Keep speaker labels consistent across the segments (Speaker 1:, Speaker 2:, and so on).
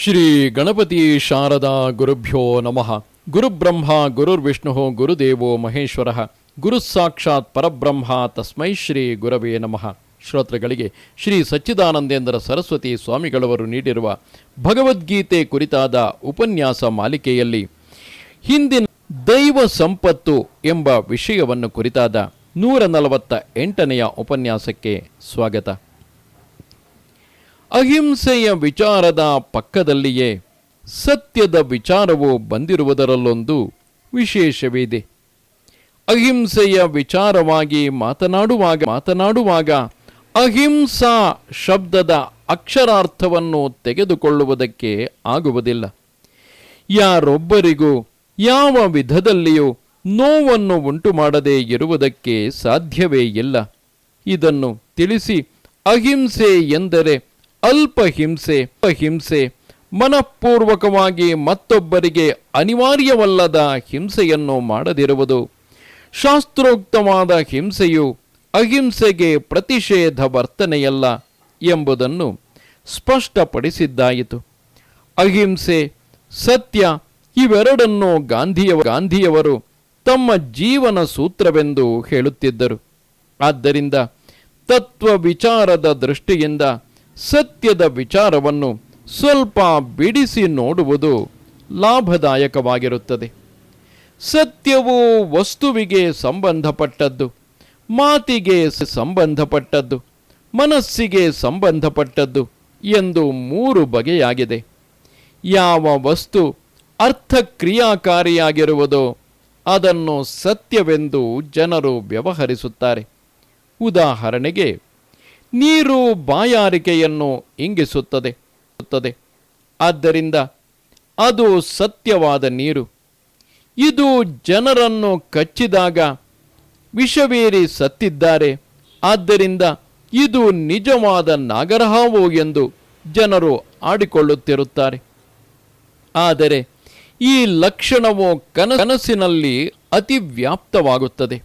Speaker 1: ಶ್ರೀ ಗಣಪತಿ ಶಾರದಾ ಗುರುಭ್ಯೋ ನಮಃ. ಗುರುಬ್ರಹ್ಮ, ಗುರುರ್ವಿಷ್ಣು, ಗುರುದೇವೋ ಮಹೇಶ್ವರ. ಗುರು ಸಾಕ್ಷಾತ್ ಪರಬ್ರಹ್ಮ, ತಸ್ಮೈ ಶ್ರೀ ಗುರವೇ ನಮಃ. ಶ್ರೋತೃಗಳಿಗೆ ಶ್ರೀ ಸಚ್ಚಿದಾನಂದೇಂದ್ರ ಸರಸ್ವತಿ ಸ್ವಾಮಿಗಳವರು ನೀಡಿರುವ ಭಗವದ್ಗೀತೆ ಕುರಿತಾದ ಉಪನ್ಯಾಸ ಮಾಲಿಕೆಯಲ್ಲಿ ಹಿಂದಿನ ದೈವ ಸಂಪತ್ತು ಎಂಬ ವಿಷಯವನ್ನು ಕುರಿತಾದ ನೂರ ನಲವತ್ತ ಎಂಟನೆಯ ಉಪನ್ಯಾಸಕ್ಕೆ ಸ್ವಾಗತ. ಅಹಿಂಸೆಯ ವಿಚಾರದ ಪಕ್ಕದಲ್ಲಿಯೇ ಸತ್ಯದ ವಿಚಾರವು ಬಂದಿರುವುದರಲ್ಲೊಂದು ವಿಶೇಷವಿದೆ. ಅಹಿಂಸೆಯ ವಿಚಾರವಾಗಿ ಮಾತನಾಡುವಾಗ ಮಾತನಾಡುವಾಗ ಅಹಿಂಸಾ ಶಬ್ದದ ಅಕ್ಷರಾರ್ಥವನ್ನು ತೆಗೆದುಕೊಳ್ಳುವುದಕ್ಕೆ ಆಗುವುದಿಲ್ಲ. ಯಾರೊಬ್ಬರಿಗೂ ಯಾವ ವಿಧದಲ್ಲಿಯೂ ನೋವನ್ನು ಉಂಟು ಮಾಡದೇ ಇರುವುದಕ್ಕೆ ಸಾಧ್ಯವೇ ಇಲ್ಲ. ಇದನ್ನು ತಿಳಿಸಿ ಅಹಿಂಸೆ ಎಂದರೆ ಅಲ್ಪ ಹಿಂಸೆ ಅಹಿಂಸೆ, ಮನಃಪೂರ್ವಕವಾಗಿ ಮತ್ತೊಬ್ಬರಿಗೆ ಅನಿವಾರ್ಯವಲ್ಲದ ಹಿಂಸೆಯನ್ನು ಮಾಡದಿರುವುದು. ಶಾಸ್ತ್ರೋಕ್ತವಾದ ಹಿಂಸೆಯು ಅಹಿಂಸೆಗೆ ಪ್ರತಿಷೇಧ ವರ್ತನೆಯಲ್ಲ ಎಂಬುದನ್ನು ಸ್ಪಷ್ಟಪಡಿಸಿದ್ದಾಯಿತು. ಅಹಿಂಸೆ, ಸತ್ಯ ಇವೆರಡನ್ನೂ ಗಾಂಧಿಯ ಗಾಂಧಿಯವರು ತಮ್ಮ ಜೀವನ ಸೂತ್ರವೆಂದು ಹೇಳುತ್ತಿದ್ದರು. ಆದ್ದರಿಂದ ತತ್ವ ವಿಚಾರದ ದೃಷ್ಟಿಯಿಂದ ಸತ್ಯದ ವಿಚಾರವನ್ನು ಸ್ವಲ್ಪ ಬಿಡಿಸಿ ನೋಡುವುದು ಲಾಭದಾಯಕವಾಗಿರುತ್ತದೆ. ಸತ್ಯವು ವಸ್ತುವಿಗೆ ಸಂಬಂಧಪಟ್ಟದ್ದು, ಮಾತಿಗೆ ಸಂಬಂಧಪಟ್ಟದ್ದು, ಮನಸ್ಸಿಗೆ ಸಂಬಂಧಪಟ್ಟದ್ದು ಎಂದು ಮೂರು ಬಗೆಯಾಗಿದೆ. ಯಾವ ವಸ್ತು ಅರ್ಥಕ್ರಿಯಾಕಾರಿಯಾಗಿರುವುದೋ ಅದನ್ನು ಸತ್ಯವೆಂದು ಜನರು ವ್ಯವಹರಿಸುತ್ತಾರೆ. ಉದಾಹರಣೆಗೆ ನೀರು ಬಾಯಾರಿಕೆಯನ್ನು ಇಂಗಿಸುತ್ತದೆ. ಸುತ್ತದೆ. ಆದ್ದರಿಂದ ಅದು ಸತ್ಯವಾದ ನೀರು. ಇದು ಜನರನ್ನು ಕಚ್ಚಿದಾಗ ವಿಷವೇರಿ ಸತ್ತಿದ್ದಾರೆ. ಆದ್ದರಿಂದ ಇದು ನಿಜವಾದ ನಾಗರಹಾವು ಎಂದು ಜನರು ಆಡಿಕೊಳ್ಳುತ್ತಿರುತ್ತಾರೆ. ಆದರೆ ಈ ಲಕ್ಷಣವು ಕನಸಿನಲ್ಲಿ ಅತಿ ವ್ಯಾಪ್ತವಾಗುತ್ತದೆ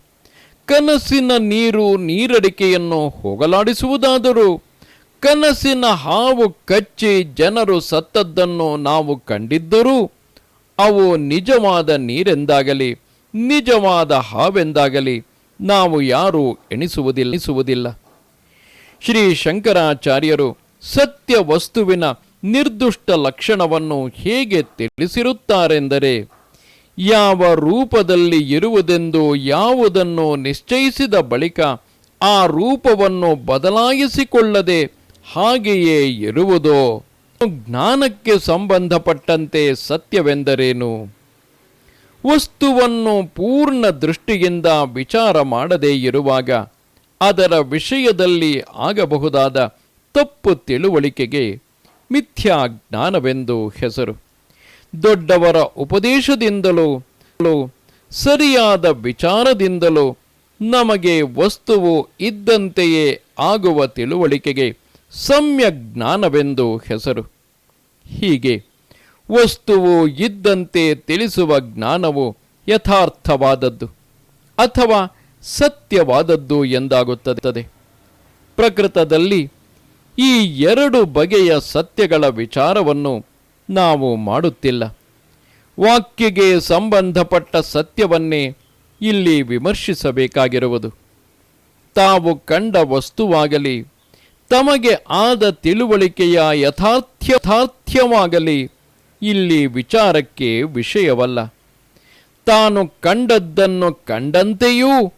Speaker 1: ಕನಸಿನ ನೀರು ನೀರಡಿಕೆಯನ್ನು ಹೋಗಲಾಡಿಸುವುದಾದರೂ ಕನಸಿನ ಹಾವು ಕಚ್ಚಿ ಜನರು ಸತ್ತದ್ದನ್ನು ನಾವು ಕಂಡಿದ್ದರೂ ಅವು ನಿಜವಾದ ನೀರೆಂದಾಗಲಿ, ನಿಜವಾದ ಹಾವೆಂದಾಗಲಿ ನಾವು ಯಾರೂ ಎಣಿಸುವುದಿಲ್ಲ ಶ್ರೀ ಶಂಕರಾಚಾರ್ಯರು ಸತ್ಯ ವಸ್ತುವಿನ ನಿರ್ದುಷ್ಟ ಲಕ್ಷಣವನ್ನು ಹೇಗೆ ತಿಳಿಸಿರುತ್ತಾರೆಂದರೆ ಯಾವ ರೂಪದಲ್ಲಿ ಇರುವುದೆಂದು ಯಾವುದನ್ನು ನಿಶ್ಚಯಿಸಿದ ಬಳಿಕ ಆ ರೂಪವನ್ನು ಬದಲಾಯಿಸಿಕೊಳ್ಳದೆ ಹಾಗೆಯೇ ಇರುವುದೋ ಜ್ಞಾನಕ್ಕೆ ಸಂಬಂಧಪಟ್ಟಂತೆ ಸತ್ಯವೆಂದರೇನು? ವಸ್ತುವನ್ನು ಪೂರ್ಣ ದೃಷ್ಟಿಯಿಂದ ವಿಚಾರ ಮಾಡದೇ ಇರುವಾಗ ಅದರ ವಿಷಯದಲ್ಲಿ ಆಗಬಹುದಾದ ತಪ್ಪು ತಿಳುವಳಿಕೆಗೆ ಮಿಥ್ಯಾ ಜ್ಞಾನವೆಂದು ಹೆಸರು. ದೊಡ್ಡವರ ಉಪದೇಶದಿಂದಲೂ ಸರಿಯಾದ ವಿಚಾರದಿಂದಲೂ ನಮಗೆ ವಸ್ತುವು ಇದ್ದಂತೆಯೇ ಆಗುವ ತಿಳುವಳಿಕೆಗೆ ಸಮ್ಯ ಜ್ಞಾನವೆಂದು ಹೆಸರು. ಹೀಗೆ ವಸ್ತುವು ಇದ್ದಂತೆ ತಿಳಿಸುವ ಜ್ಞಾನವು ಯಥಾರ್ಥವಾದದ್ದು ಅಥವಾ ಸತ್ಯವಾದದ್ದು ಎಂದಾಗುತ್ತದೆ. ಪ್ರಕೃತದಲ್ಲಿ ಈ ಎರಡು ಬಗೆಯ ಸತ್ಯಗಳ ವಿಚಾರವನ್ನು ನಾವು ಮಾಡುತ್ತಿಲ್ಲ. ವಾಕ್ಯಗೆ ಸಂಬಂಧಪಟ್ಟ ಸತ್ಯವನ್ನೇ ಇಲ್ಲಿ ವಿಮರ್ಶಿಸಬೇಕಾಗಿರುವುದು. ತಾವು ಕಂಡ ವಸ್ತುವಾಗಲಿ, ತಮಗೆ ಆದ ತಿಳುವಳಿಕೆಯ ಯಥಾರ್ಥ್ಯಥಾರ್ಥ್ಯವಾಗಲಿ ಇಲ್ಲಿ ವಿಚಾರಕ್ಕೆ ವಿಷಯವಲ್ಲ. ತಾನು ಕಂಡದ್ದನ್ನು ಕಂಡಂತೆಯೂ,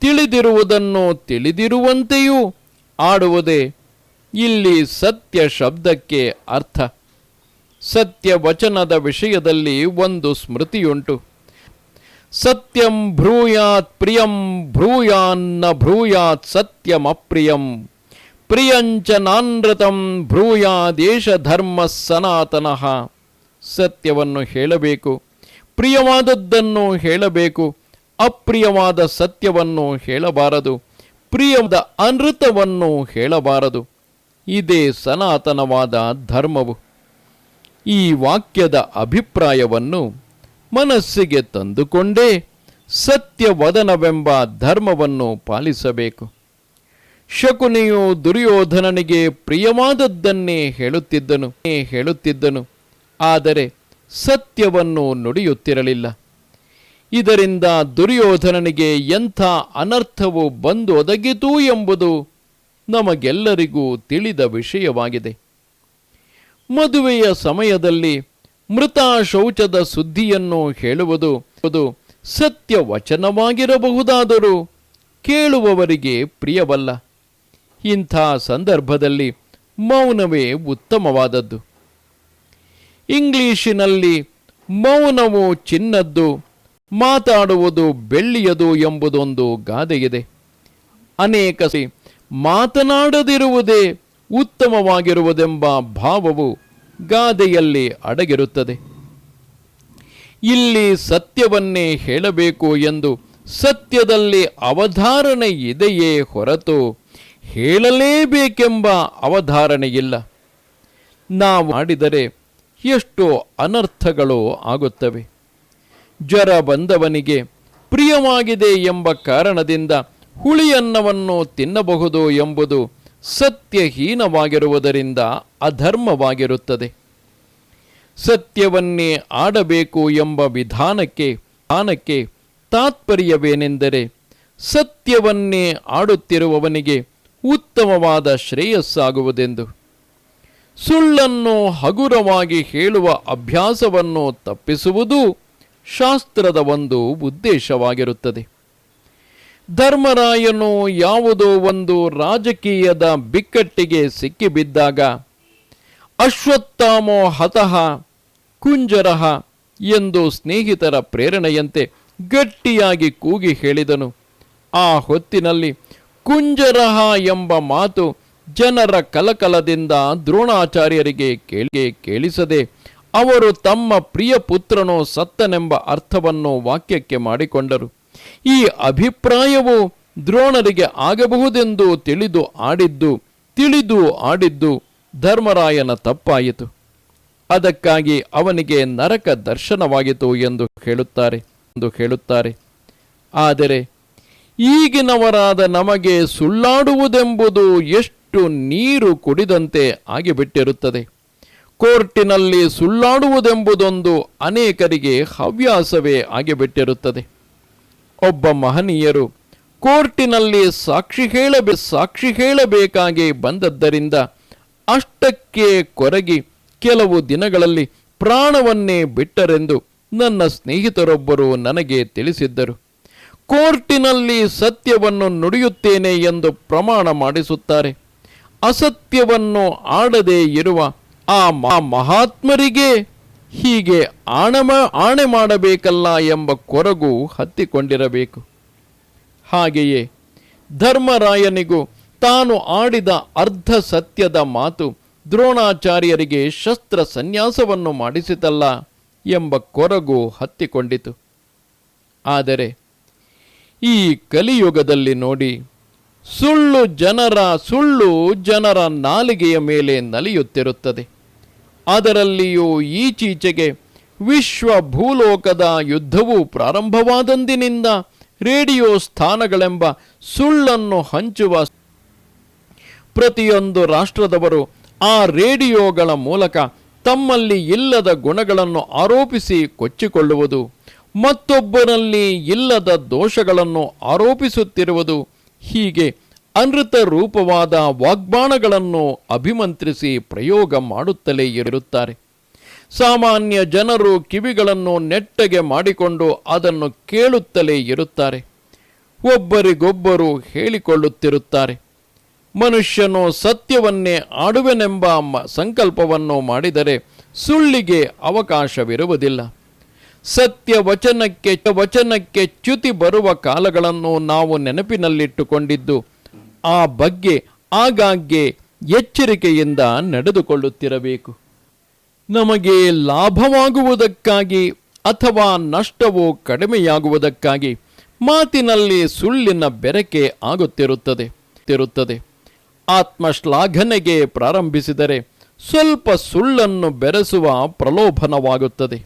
Speaker 1: ತಿಳಿದಿರುವುದನ್ನು ತಿಳಿದಿರುವಂತೆಯೂ ಆಡುವುದೇ ಇಲ್ಲಿ ಸತ್ಯ ಶಬ್ದಕ್ಕೆ ಅರ್ಥ. ಸತ್ಯ ವಚನದ ವಿಷಯದಲ್ಲಿ ಒಂದು ಸ್ಮೃತಿಯುಂಟು. ಸತ್ಯಂ ಭ್ರೂಯಾತ್ ಪ್ರಿಯಂ ಭ್ರೂಯಾನ್ನ ಭ್ರೂಯಾತ್ ಸತ್ಯಮಪ್ರಿಯಂ. ಪ್ರಿಯಂಚ ನಾನೃತಂ ಭ್ರೂಯಾದೇಶ ಧರ್ಮ ಸನಾತನಃ. ಸತ್ಯವನ್ನು ಹೇಳಬೇಕು. ಪ್ರಿಯವಾದದ್ದನ್ನು ಹೇಳಬೇಕು. ಅಪ್ರಿಯವಾದ ಸತ್ಯವನ್ನು ಹೇಳಬಾರದು. ಪ್ರಿಯವಾದ ಅನೃತವನ್ನು ಹೇಳಬಾರದು. ಇದೇ ಸನಾತನವಾದ ಧರ್ಮವು. ಈ ವಾಕ್ಯದ ಅಭಿಪ್ರಾಯವನ್ನು ಮನಸ್ಸಿಗೆ ತಂದುಕೊಂಡೇ ಸತ್ಯವದನವೆಂಬ ಧರ್ಮವನ್ನು ಪಾಲಿಸಬೇಕು. ಶಕುನಿಯು ದುರ್ಯೋಧನನಿಗೆ ಪ್ರಿಯವಾದದ್ದನ್ನೇ ಹೇಳುತ್ತಿದ್ದನು ಹೇಳುತ್ತಿದ್ದನು, ಆದರೆ ಸತ್ಯವನ್ನು ನುಡಿಯುತ್ತಿರಲಿಲ್ಲ. ಇದರಿಂದ ದುರ್ಯೋಧನನಿಗೆ ಎಂಥ ಅನರ್ಥವು ಬಂದು ಒದಗಿತು ಎಂಬುದು ನಮಗೆಲ್ಲರಿಗೂ ತಿಳಿದ ವಿಷಯವಾಗಿದೆ. ಮದುವೆಯ ಸಮಯದಲ್ಲಿ ಮೃತ ಶೌಚದ ಸುದ್ದಿಯನ್ನು ಹೇಳುವುದು ಸತ್ಯ ವಚನವಾಗಿರಬಹುದಾದರೂ ಕೇಳುವವರಿಗೆ ಪ್ರಿಯವಲ್ಲ. ಇಂಥ ಸಂದರ್ಭದಲ್ಲಿ ಮೌನವೇ ಉತ್ತಮವಾದದ್ದು. ಇಂಗ್ಲಿಶಿನಲ್ಲಿ ಮೌನವು ಚಿನ್ನದ್ದು, ಮಾತಾಡುವುದು ಬೆಳ್ಳಿಯದು ಎಂಬುದೊಂದು ಗಾದೆಯಿದೆ. ಅನೇಕ ಮಾತನಾಡದಿರುವುದೇ ಉತ್ತಮವಾಗಿರುವುದೆಂಬ ಭಾವವು ಗಾದೆಯಲ್ಲಿ ಅಡಗಿರುತ್ತದೆ. ಇಲ್ಲಿ ಸತ್ಯವನ್ನೇ ಹೇಳಬೇಕು ಎಂದು ಸತ್ಯದಲ್ಲಿ ಅವಧಾರಣೆ ಇದೆಯೇ ಹೊರತು ಹೇಳಲೇಬೇಕೆಂಬ ಅವಧಾರಣೆಯಿಲ್ಲ. ನಾವು ಮಾಡಿದರೆ ಎಷ್ಟು ಅನರ್ಥಗಳು ಆಗುತ್ತವೆ. ಜ್ವರ ಬಂದವನಿಗೆ ಪ್ರಿಯವಾಗಿದೆ ಎಂಬ ಕಾರಣದಿಂದ ಹುಳಿಯನ್ನವನ್ನು ತಿನ್ನಬಹುದು ಎಂಬುದು ಸತ್ಯಹೀನವಾಗಿರುವುದರಿಂದ ಅಧರ್ಮವಾಗಿರುತ್ತದೆ. ಸತ್ಯವನ್ನೇ ಆಡಬೇಕು ಎಂಬ ವಿಧಾನಕ್ಕೆ ಆನಕ್ಕೆ ತಾತ್ಪರ್ಯವೇನೆಂದರೆ ಸತ್ಯವನ್ನೇ ಆಡುತ್ತಿರುವವನಿಗೆ ಉತ್ತಮವಾದ ಶ್ರೇಯಸ್ಸಾಗುವುದೆಂದು. ಸುಳ್ಳನ್ನು ಹಗುರವಾಗಿ ಹೇಳುವ ಅಭ್ಯಾಸವನ್ನು ತಪ್ಪಿಸುವುದು ಶಾಸ್ತ್ರದ ಒಂದು ಉದ್ದೇಶವಾಗಿರುತ್ತದೆ. ಧರ್ಮರಾಯನು ಯಾವುದೋ ಒಂದು ರಾಜಕೀಯದ ಬಿಕ್ಕಟ್ಟಿಗೆ ಸಿಕ್ಕಿಬಿದ್ದಾಗ, ಅಶ್ವತ್ಥಾಮೋ ಹತಃ ಕುಂಜರಹ ಎಂದು ಸ್ನೇಹಿತರ ಪ್ರೇರಣೆಯಂತೆ ಗಟ್ಟಿಯಾಗಿ ಕೂಗಿ ಹೇಳಿದನು. ಆ ಹೊತ್ತಿನಲ್ಲಿ ಕುಂಜರಹ ಎಂಬ ಮಾತು ಜನರ ಕಲಕಲದಿಂದ ದ್ರೋಣಾಚಾರ್ಯರಿಗೆ ಕೇಳಿ ಕೇಳಿಸದೆ ಅವರು ತಮ್ಮ ಪ್ರಿಯ ಪುತ್ರನು ಸತ್ತನೆಂಬ ಅರ್ಥವನ್ನು ವಾಕ್ಯಕ್ಕೆ ಮಾಡಿಕೊಂಡರು. ಈ ಅಭಿಪ್ರಾಯವು ದ್ರೋಣರಿಗೆ ಆಗಬಹುದೆಂದು ತಿಳಿದು ಆಡಿದ್ದು ತಿಳಿದು ಆಡಿದ್ದು ಧರ್ಮರಾಯನ ತಪ್ಪಾಯಿತು. ಅದಕ್ಕಾಗಿ ಅವನಿಗೆ ನರಕ ದರ್ಶನವಾಯಿತು ಎಂದು ಹೇಳುತ್ತಾರೆ ಎಂದು ಹೇಳುತ್ತಾರೆ. ಆದರೆ ಈಗಿನವರಾದ ನಮಗೆ ಸುಳ್ಳಾಡುವುದೆಂಬುದು ಎಷ್ಟು ನೀರು ಕುಡಿದಂತೆ ಆಗಿಬಿಟ್ಟಿರುತ್ತದೆ. ಕೋರ್ಟಿನಲ್ಲಿ ಸುಳ್ಳಾಡುವುದೆಂಬುದೊಂದು ಅನೇಕರಿಗೆ ಹವ್ಯಾಸವೇ ಆಗಿಬಿಟ್ಟಿರುತ್ತದೆ. ಒಬ್ಬ ಮಹನೀಯರು ಕೋರ್ಟಿನಲ್ಲಿ ಸಾಕ್ಷಿ ಹೇಳಬೇ, ಸಾಕ್ಷಿ ಹೇಳಬೇಕಾಗಿ ಬಂದದ್ದರಿಂದ ಅಷ್ಟಕ್ಕೆ ಕೊರಗಿ ಕೆಲವು ದಿನಗಳಲ್ಲಿ ಪ್ರಾಣವನ್ನೇ ಬಿಟ್ಟರೆಂದು ನನ್ನ ಸ್ನೇಹಿತರೊಬ್ಬರು ನನಗೆ ತಿಳಿಸಿದ್ದರು. ಕೋರ್ಟಿನಲ್ಲಿ ಸತ್ಯವನ್ನು ನುಡಿಯುತ್ತೇನೆ ಎಂದು ಪ್ರಮಾಣ ಮಾಡಿಸುತ್ತಾರೆ. ಅಸತ್ಯವನ್ನು ಆಡದೇ ಇರುವ ಆ ಮಹಾತ್ಮರಿಗೆ ಹೀಗೆ ಆಣಮ, ಆಣೆ ಮಾಡಬೇಕಲ್ಲ ಎಂಬ ಕೊರಗು ಹತ್ತಿಕೊಂಡಿರಬೇಕು. ಹಾಗೆಯೇ ಧರ್ಮರಾಯನಿಗೂ ತಾನು ಆಡಿದ ಅರ್ಧ ಸತ್ಯದ ಮಾತು ದ್ರೋಣಾಚಾರ್ಯರಿಗೆ ಶಸ್ತ್ರ ಸನ್ಯಾಸವನ್ನು ಮಾಡಿಸಿತಲ್ಲ ಎಂಬ ಕೊರಗು ಹತ್ತಿಕೊಂಡಿತು. ಆದರೆ ಈ ಕಲಿಯುಗದಲ್ಲಿ ನೋಡಿ ಸುಳ್ಳು ಜನರ ಸುಳ್ಳು ಜನರ ನಾಲಿಗೆಯ ಮೇಲೆ ನಲಿಯುತ್ತಿರುತ್ತದೆ. ಅದರಲ್ಲಿಯೂ ಈಚೀಚೆಗೆ ವಿಶ್ವ ಭೂಲೋಕದ ಯುದ್ಧವು ಪ್ರಾರಂಭವಾದಂದಿನಿಂದ ರೇಡಿಯೋ ಸ್ಥಾನಗಳೆಂಬ ಸುಳ್ಳನ್ನು ಹಂಚುವ ಪ್ರತಿಯೊಂದು ರಾಷ್ಟ್ರದವರು ಆ ರೇಡಿಯೋಗಳ ಮೂಲಕ ತಮ್ಮಲ್ಲಿ ಇಲ್ಲದ ಗುಣಗಳನ್ನು ಆರೋಪಿಸಿ ಕೊಚ್ಚಿಕೊಳ್ಳುವುದು, ಮತ್ತೊಬ್ಬರಲ್ಲಿ ಇಲ್ಲದ ದೋಷಗಳನ್ನು ಆರೋಪಿಸುತ್ತಿರುವುದು ಹೀಗೆ ಅನೃತ ರೂಪವಾದ ವಾಗ್ಬಾಣಗಳನ್ನು ಅಭಿಮಂತ್ರಿಸಿ ಪ್ರಯೋಗ ಮಾಡುತ್ತಲೇ ಇರುತ್ತಾರೆ. ಸಾಮಾನ್ಯ ಜನರು ಕಿವಿಗಳನ್ನು ನೆಟ್ಟಗೆ ಮಾಡಿಕೊಂಡು ಅದನ್ನು ಕೇಳುತ್ತಲೇ ಇರುತ್ತಾರೆ. ಒಬ್ಬರಿಗೊಬ್ಬರು ಹೇಳಿಕೊಳ್ಳುತ್ತಿರುತ್ತಾರೆ. ಮನುಷ್ಯನು ಸತ್ಯವನ್ನೇ ಆಡುವೆನೆಂಬ ಸಂಕಲ್ಪವನ್ನು ಮಾಡಿದರೆ ಸುಳ್ಳಿಗೆ ಅವಕಾಶವಿರುವುದಿಲ್ಲ. ಸತ್ಯ ವಚನಕ್ಕೆ ವಚನಕ್ಕೆ ಚ್ಯುತಿ ಬರುವ ಕಾಲಗಳನ್ನು ನಾವು ನೆನಪಿನಲ್ಲಿಟ್ಟುಕೊಂಡಿದ್ದು ಆ ಬಗ್ಗೆ ಆಗಾಗ್ಗೆ ಎಚ್ಚರಿಕೆಯಿಂದ ನಡೆದುಕೊಳ್ಳುತ್ತಿರಬೇಕು. ನಮಗೆ ಲಾಭವಾಗುವುದಕ್ಕಾಗಿ ಅಥವಾ ನಷ್ಟವು ಕಡಿಮೆಯಾಗುವುದಕ್ಕಾಗಿ ಮಾತಿನಲ್ಲಿ ಸುಳ್ಳಿನ ಬೆರಕೆ ಆಗುತ್ತಿರುತ್ತದೆ, ತಿರುತ್ತದೆ. ಆತ್ಮಶ್ಲಾಘನೆಗೆ ಪ್ರಾರಂಭಿಸಿದರೆ ಸ್ವಲ್ಪ ಸುಳ್ಳನ್ನು ಬೆರೆಸುವ ಪ್ರಲೋಭನವಾಗುತ್ತದೆ.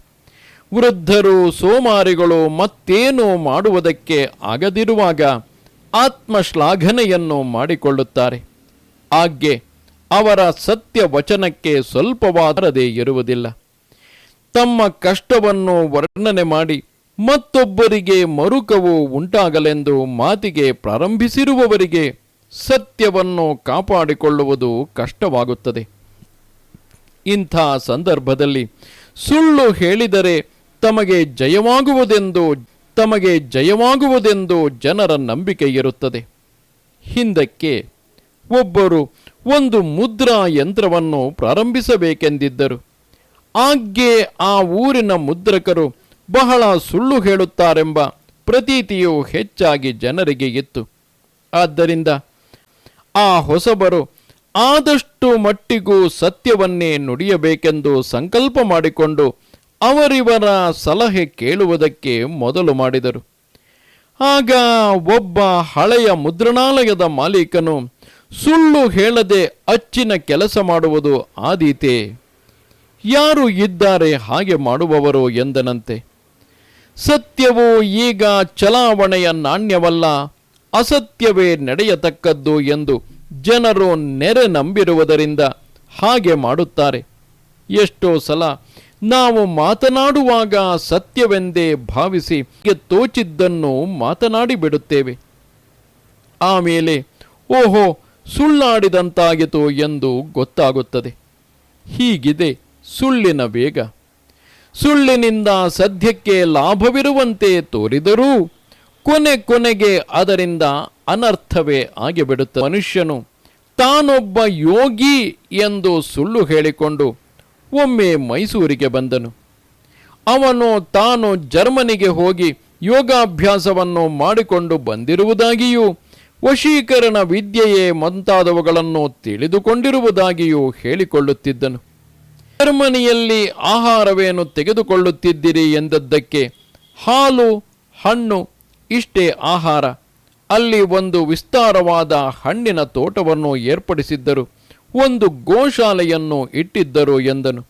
Speaker 1: ವೃದ್ಧರು ಸೋಮಾರಿಗಳು ಮತ್ತೇನು ಮಾಡುವುದಕ್ಕೆ ಆಗದಿರುವಾಗ ಆತ್ಮಶ್ಲಾಘನೆಯನ್ನು ಮಾಡಿಕೊಳ್ಳುತ್ತಾರೆ. ಆಗ್ಗೆ ಅವರ ಸತ್ಯ ವಚನಕ್ಕೆ ಸ್ವಲ್ಪವಾದರದೇ ಇರುವುದಿಲ್ಲ. ತಮ್ಮ ಕಷ್ಟವನ್ನು ವರ್ಣನೆ ಮಾಡಿ ಮತ್ತೊಬ್ಬರಿಗೆ ಮರುಕವು ಉಂಟಾಗಲೆಂದು ಮಾತಿಗೆ ಪ್ರಾರಂಭಿಸಿರುವವರಿಗೆ ಸತ್ಯವನ್ನು ಕಾಪಾಡಿಕೊಳ್ಳುವುದು ಕಷ್ಟವಾಗುತ್ತದೆ. ಇಂಥ ಸಂದರ್ಭದಲ್ಲಿ ಸುಳ್ಳು ಹೇಳಿದರೆ ತಮಗೆ ಜಯವಾಗುವುದೆಂದು ತಮಗೆ ಜಯವಾಗುವುದೆಂದು ಜನರ ನಂಬಿಕೆ ಇರುತ್ತದೆ ಹಿಂದಕ್ಕೆ ಒಬ್ಬರು ಒಂದು ಮುದ್ರಾ ಯಂತ್ರವನ್ನು ಪ್ರಾರಂಭಿಸಬೇಕೆಂದಿದ್ದರು. ಆಗ್ಗೆ ಆ ಊರಿನ ಮುದ್ರಕರು ಬಹಳ ಸುಳ್ಳು ಹೇಳುತ್ತಾರೆಂಬ ಪ್ರತೀತಿಯು ಹೆಚ್ಚಾಗಿ ಜನರಿಗೆ ಇತ್ತು. ಆದ್ದರಿಂದ ಆ ಹೊಸಬರು ಆದಷ್ಟು ಮಟ್ಟಿಗೂ ಸತ್ಯವನ್ನೇ ನುಡಿಯಬೇಕೆಂದು ಸಂಕಲ್ಪ ಮಾಡಿಕೊಂಡು ಅವರಿವರ ಸಲಹೆ ಕೇಳುವುದಕ್ಕೆ ಮೊದಲು ಮಾಡಿದರು. ಆಗ ಒಬ್ಬ ಹಳೆಯ ಮುದ್ರಣಾಲಯದ ಮಾಲೀಕನು ಸುಳ್ಳು ಹೇಳದೆ ಅಚ್ಚಿನ ಕೆಲಸ ಮಾಡುವುದು ಆದೀತೆ. ಯಾರು ಇದ್ದಾರೆ ಹಾಗೆ ಮಾಡುವವರು ಎಂದನಂತೆ. ಸತ್ಯವು ಈಗ ಚಲಾವಣೆಯ ನಾಣ್ಯವಲ್ಲ, ಅಸತ್ಯವೇ ನಡೆಯತಕ್ಕದ್ದು ಎಂದು ಜನರು ನೆರೆ ನಂಬಿರುವುದರಿಂದ ಹಾಗೆ ಮಾಡುತ್ತಾರೆ. ಎಷ್ಟೋ ಸಲ ನಾವು ಮಾತನಾಡುವಾಗ ಸತ್ಯವೆಂದೇ ಭಾವಿಸಿ ತೋಚಿದ್ದನ್ನು ಮಾತನಾಡಿ ಬಿಡುತ್ತೇವೆ. ಆಮೇಲೆ, ಓಹೋ ಸುಳ್ಳಾಡಿದಂತಾಗಿತು ಎಂದು ಗೊತ್ತಾಗುತ್ತದೆ. ಹೀಗಿದೆ ಸುಳ್ಳಿನ ವೇಗ. ಸುಳ್ಳಿನಿಂದ ಸದ್ಯಕ್ಕೆ ಲಾಭವಿರುವಂತೆ ತೋರಿದರೂ ಕೊನೆ ಕೊನೆಗೆ ಅದರಿಂದ ಅನರ್ಥವೇ ಆಗಿಬಿಡುತ್ತ ಮನುಷ್ಯನು ತಾನೊಬ್ಬ ಯೋಗಿ ಎಂದು ಸುಳ್ಳು ಹೇಳಿಕೊಂಡು ಒಮ್ಮೆ ಮೈಸೂರಿಗೆ ಬಂದನು. ಅವನು ತಾನು ಜರ್ಮನಿಗೆ ಹೋಗಿ ಯೋಗಾಭ್ಯಾಸವನ್ನು ಮಾಡಿಕೊಂಡು ಬಂದಿರುವುದಾಗಿಯೂ, ವಶೀಕರಣ ವಿದ್ಯೆಯೇ ಮುಂತಾದವುಗಳನ್ನು ತಿಳಿದುಕೊಂಡಿರುವುದಾಗಿಯೂ ಹೇಳಿಕೊಳ್ಳುತ್ತಿದ್ದನು. ಜರ್ಮನಿಯಲ್ಲಿ ಆಹಾರವೇನು ತೆಗೆದುಕೊಳ್ಳುತ್ತಿದ್ದಿರಿ ಎಂದದ್ದಕ್ಕೆ, ಹಾಲು, ಹಣ್ಣು ಇಷ್ಟೇ ಆಹಾರ. ಅಲ್ಲಿ ಒಂದು ವಿಸ್ತಾರವಾದ ಹಣ್ಣಿನ ತೋಟವನ್ನು ಏರ್ಪಡಿಸಿದ್ದರು. ಒಂದು ಗೋಶಾಲೆಯನ್ನು ಇಟ್ಟಿದ್ದರು ಎಂದನು.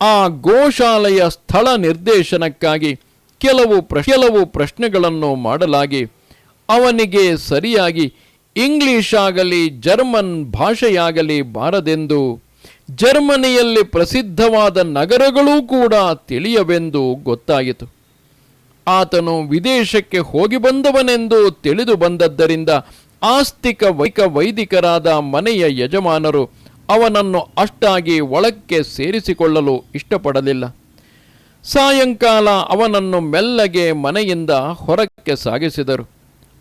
Speaker 1: ಆ ಗೋಶಾಲೆಯ ಸ್ಥಳ ನಿರ್ದೇಶನಕ್ಕಾಗಿ ಕೆಲವು ಪ್ರ ಕೆಲವು ಪ್ರಶ್ನೆಗಳನ್ನು ಮಾಡಲಾಗಿ, ಅವನಿಗೆ ಸರಿಯಾಗಿ ಇಂಗ್ಲಿಷ್ ಆಗಲಿ ಜರ್ಮನ್ ಭಾಷೆಯಾಗಲಿ ಬಾರದೆಂದು, ಜರ್ಮನಿಯಲ್ಲಿ ಪ್ರಸಿದ್ಧವಾದ ನಗರಗಳೂ ಕೂಡ ತಿಳಿಯವೆಂದು ಗೊತ್ತಾಯಿತು. ಆತನು ವಿದೇಶಕ್ಕೆ ಹೋಗಿ ಬಂದವನೆಂದು ತಿಳಿದು ಬಂದದ್ದರಿಂದ ಆಸ್ತಿಕ ವೈಕ ವೈದಿಕರಾದ ಮನೆಯ ಯಜಮಾನರು ಅವನನ್ನು ಅಷ್ಟಾಗಿ ಒಳಕ್ಕೆ ಸೇರಿಸಿಕೊಳ್ಳಲು ಇಷ್ಟಪಡಲಿಲ್ಲ. ಸಾಯಂಕಾಲ ಅವನನ್ನು ಮೆಲ್ಲಗೆ ಮನೆಯಿಂದ ಹೊರಕ್ಕೆ ಸಾಗಿಸಿದರು.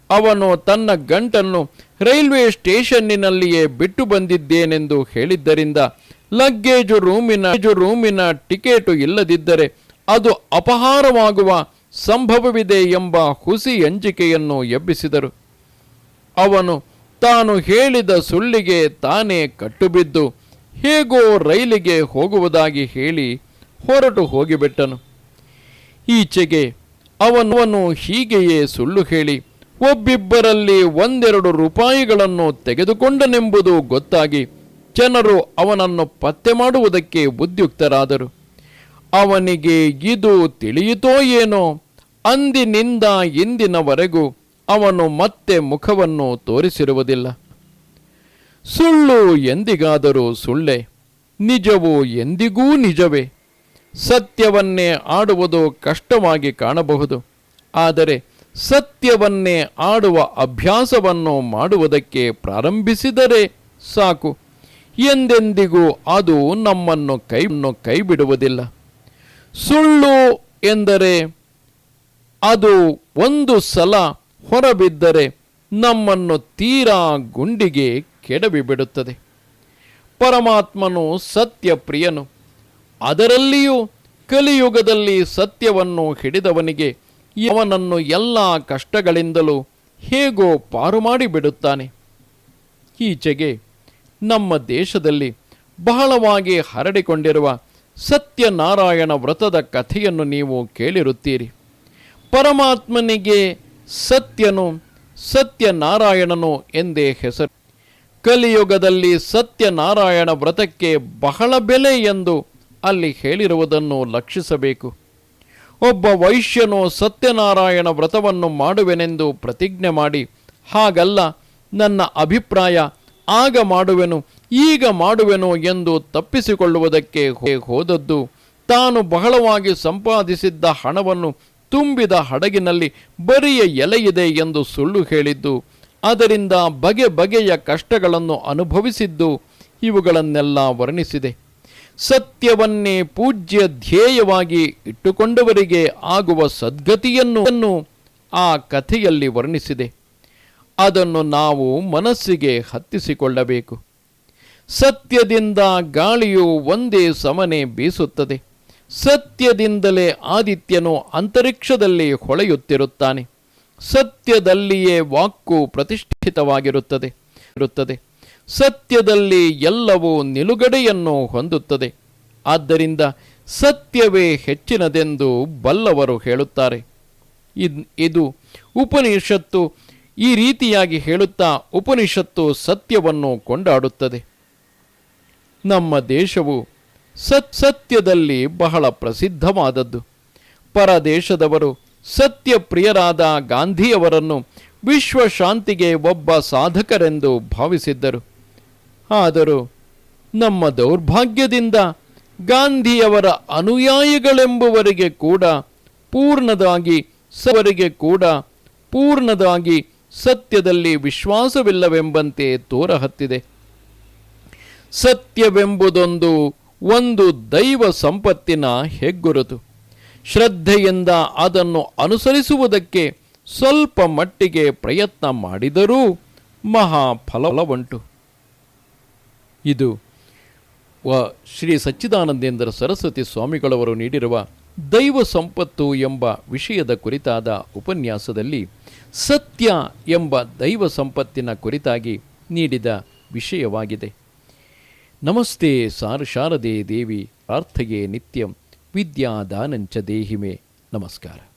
Speaker 1: ಅವನು ತನ್ನ ಗಂಟನ್ನು ರೈಲ್ವೆ ಸ್ಟೇಷನ್ನಿನಲ್ಲಿಯೇ ಬಿಟ್ಟು ಬಂದಿದ್ದೇನೆಂದು ಹೇಳಿದ್ದರಿಂದ ಲಗ್ಗೇಜು ರೂಮಿನ ರೂಮಿನ ಟಿಕೆಟು ಇಲ್ಲದಿದ್ದರೆ ಅದು ಅಪಹಾರವಾಗುವ ಸಂಭವವಿದೆ ಎಂಬ ಹುಸಿ ಅಂಜಿಕೆಯನ್ನು ಎಬ್ಬಿಸಿದರು. ಅವನು ತಾನು ಹೇಳಿದ ಸುಳ್ಳಿಗೆ ತಾನೇ ಕಟ್ಟುಬಿದ್ದು ಹೇಗೋ ರೈಲಿಗೆ ಹೋಗುವುದಾಗಿ ಹೇಳಿ ಹೊರಟು ಹೋಗಿಬಿಟ್ಟನು. ಈಚೆಗೆ ಅವನವನು ಹೀಗೆಯೇ ಸುಳ್ಳು ಹೇಳಿ ಒಬ್ಬಿಬ್ಬರಲ್ಲಿ ಒಂದೆರಡು ರೂಪಾಯಿಗಳನ್ನು ತೆಗೆದುಕೊಂಡನೆಂಬುದು ಗೊತ್ತಾಗಿ ಜನರು ಅವನನ್ನು ಪತ್ತೆ ಮಾಡುವುದಕ್ಕೆ ಉದ್ಯುಕ್ತರಾದರು. ಅವನಿಗೆ ಇದು ತಿಳಿಯಿತೋ ಏನೋ ಅಂದಿನಿಂದ ಇಂದಿನವರೆಗೂ ಅವನು ಮತ್ತೆ ಮುಖವನ್ನು ತೋರಿಸಿರುವುದಿಲ್ಲ. ಸುಳ್ಳು ಎಂದಿಗಾದರೂ ಸುಳ್ಳೆ, ನಿಜವು ಎಂದಿಗೂ ನಿಜವೇ. ಸತ್ಯವನ್ನೇ ಆಡುವುದು ಕಷ್ಟವಾಗಿ ಕಾಣಬಹುದು, ಆದರೆ ಸತ್ಯವನ್ನೇ ಆಡುವ ಅಭ್ಯಾಸವನ್ನು ಮಾಡುವುದಕ್ಕೆ ಪ್ರಾರಂಭಿಸಿದರೆ ಸಾಕು. ಎಂದೆಂದಿಗೂ ಅದು ನಮ್ಮನ್ನು ಕೈ ಕೈಬಿಡುವುದಿಲ್ಲ. ಸುಳ್ಳು ಎಂದರೆ ಅದು ಒಂದು ಸಲ ಹೊರಬಿದ್ದರೆ ನಮ್ಮನ್ನು ತೀರಾ ಗುಂಡಿಗೆ ಕೆಡವಿಬಿಡುತ್ತದೆ. ಪರಮಾತ್ಮನು ಸತ್ಯ ಪ್ರಿಯನು ಅದರಲ್ಲಿಯೂ ಕಲಿಯುಗದಲ್ಲಿ ಸತ್ಯವನ್ನು ಹಿಡಿದವನಿಗೆ ಅವನನ್ನು ಎಲ್ಲ ಕಷ್ಟಗಳಿಂದಲೂ ಹೇಗೋ ಪಾರು ಮಾಡಿಬಿಡುತ್ತಾನೆ. ಈಚೆಗೆ ನಮ್ಮ ದೇಶದಲ್ಲಿ ಬಹಳವಾಗಿ ಹರಡಿಕೊಂಡಿರುವ ಸತ್ಯನಾರಾಯಣ ವ್ರತದ ಕಥೆಯನ್ನು ನೀವು ಕೇಳಿರುತ್ತೀರಿ. ಪರಮಾತ್ಮನಿಗೆ ಸತ್ಯನು ಸತ್ಯನಾರಾಯಣನು ಎಂದೇ ಹೆಸರು. ಕಲಿಯುಗದಲ್ಲಿ ಸತ್ಯನಾರಾಯಣ ವ್ರತಕ್ಕೆ ಬಹಳ ಬೆಲೆ ಎಂದು ಅಲ್ಲಿ ಹೇಳಿರುವುದನ್ನು ಲಕ್ಷಿಸಬೇಕು. ಒಬ್ಬ ವೈಶ್ಯನು ಸತ್ಯನಾರಾಯಣ ವ್ರತವನ್ನು ಮಾಡುವೆನೆಂದು ಪ್ರತಿಜ್ಞೆ ಮಾಡಿ, ಹಾಗಲ್ಲ, ನನ್ನ ಅಭಿಪ್ರಾಯ ಆಗ ಮಾಡುವೆನು, ಈಗ ಮಾಡುವೆನು ಎಂದು ತಪ್ಪಿಸಿಕೊಳ್ಳುವುದಕ್ಕೆ ಹೋದದ್ದು. ತಾನು ಬಹಳವಾಗಿ ಸಂಪಾದಿಸಿದ್ದ ಹಣವನ್ನು ತುಂಬಿದ ಹಡಗಿನಲ್ಲಿ ಬರಿಯ ಎಲೆಯಿದೆ ಎಂದು ಸುಳ್ಳು ಹೇಳಿದ್ದು, ಅದರಿಂದ ಬಗೆ ಬಗೆಯ ಕಷ್ಟಗಳನ್ನು ಅನುಭವಿಸಿದ್ದು ಇವುಗಳನ್ನೆಲ್ಲ ವರ್ಣಿಸಿದೆ. ಸತ್ಯವನ್ನೇ ಪೂಜ್ಯ ಧ್ಯೇಯವಾಗಿ ಇಟ್ಟುಕೊಂಡವರಿಗೆ ಆಗುವ ಸದ್ಗತಿಯನ್ನು ಆ ಕಥೆಯಲ್ಲಿ ವರ್ಣಿಸಿದೆ. ಅದನ್ನು ನಾವು ಮನಸ್ಸಿಗೆ ಹತ್ತಿಸಿಕೊಳ್ಳಬೇಕು. ಸತ್ಯದಿಂದ ಗಾಳಿಯು ಒಂದೇ ಸಮನೆ ಬೀಸುತ್ತದೆ. ಸತ್ಯದಿಂದಲೇ ಆದಿತ್ಯನು ಅಂತರಿಕ್ಷದಲ್ಲಿ ಹೊಳೆಯುತ್ತಿರುತ್ತಾನೆ. ಸತ್ಯದಲ್ಲಿಯೇ ವಾಕ್ಕು ಪ್ರತಿಷ್ಠಿತವಾಗಿರುತ್ತದೆ. ಇರುತ್ತದೆ. ಸತ್ಯದಲ್ಲಿ ಎಲ್ಲವೂ ನಿಲುಗಡೆಯನ್ನು ಹೊಂದುತ್ತದೆ. ಆದ್ದರಿಂದ ಸತ್ಯವೇ ಹೆಚ್ಚಿನದೆಂದು ಬಲ್ಲವರು ಹೇಳುತ್ತಾರೆ. ಇದ್- ಉಪನಿಷತ್ತು ಈ ರೀತಿಯಾಗಿ ಹೇಳುತ್ತಾ ಉಪನಿಷತ್ತು ಸತ್ಯವನ್ನು ಕೊಂಡಾಡುತ್ತದೆ. ನಮ್ಮ ದೇಶವು ಸತ್ ಸತ್ಯದಲ್ಲಿ ಬಹಳ ಪ್ರಸಿದ್ಧವಾದದ್ದು. ಪರದೇಶದವರು ಸತ್ಯಪ್ರಿಯರಾದ ಗಾಂಧಿಯವರನ್ನು ವಿಶ್ವಶಾಂತಿಗೆ ಒಬ್ಬ ಸಾಧಕರೆಂದು ಭಾವಿಸಿದ್ದರು. ಆದರೂ ನಮ್ಮ ದೌರ್ಭಾಗ್ಯದಿಂದ ಗಾಂಧಿಯವರ ಅನುಯಾಯಿಗಳೆಂಬುವರಿಗೆ ಕೂಡ ಪೂರ್ಣದಾಗಿ ಸವರಿಗೆ ಕೂಡ ಪೂರ್ಣದಾಗಿ ಸತ್ಯದಲ್ಲಿ ವಿಶ್ವಾಸವಿಲ್ಲವೆಂಬಂತೆ ತೋರಹತ್ತಿದೆ. ಸತ್ಯವೆಂಬುದೊಂದು ಒಂದು ದೈವ ಸಂಪತ್ತಿನ ಹೆಗ್ಗುರುತು. ಶ್ರದ್ಧೆಯಿಂದ ಅದನ್ನು ಅನುಸರಿಸುವುದಕ್ಕೆ ಸ್ವಲ್ಪ ಮಟ್ಟಿಗೆ ಪ್ರಯತ್ನ ಮಾಡಿದರೂ ಮಹಾಫಲವುಂಟು. ಇದು ವ ಶ್ರೀ ಸಚ್ಚಿದಾನಂದೇಂದ್ರ ಸರಸ್ವತಿ ಸ್ವಾಮಿಗಳವರು ನೀಡಿರುವ ದೈವ ಸಂಪತ್ತು ಎಂಬ ವಿಷಯದ ಕುರಿತಾದ ಉಪನ್ಯಾಸದಲ್ಲಿ ಸತ್ಯ ಎಂಬ ದೈವ ಸಂಪತ್ತಿನ ಕುರಿತಾಗಿ ನೀಡಿದ ವಿಷಯವಾಗಿದೆ. ನಮಸ್ತೆ ಸಾರ ಶಾರದೆ ದೇವಿ ಪ್ರಾರ್ಥೆಯೇ ನಿತ್ಯಂ ವಿದ್ಯಾದಾನಂಚ ದೇಹಿಮೆ. ನಮಸ್ಕಾರ.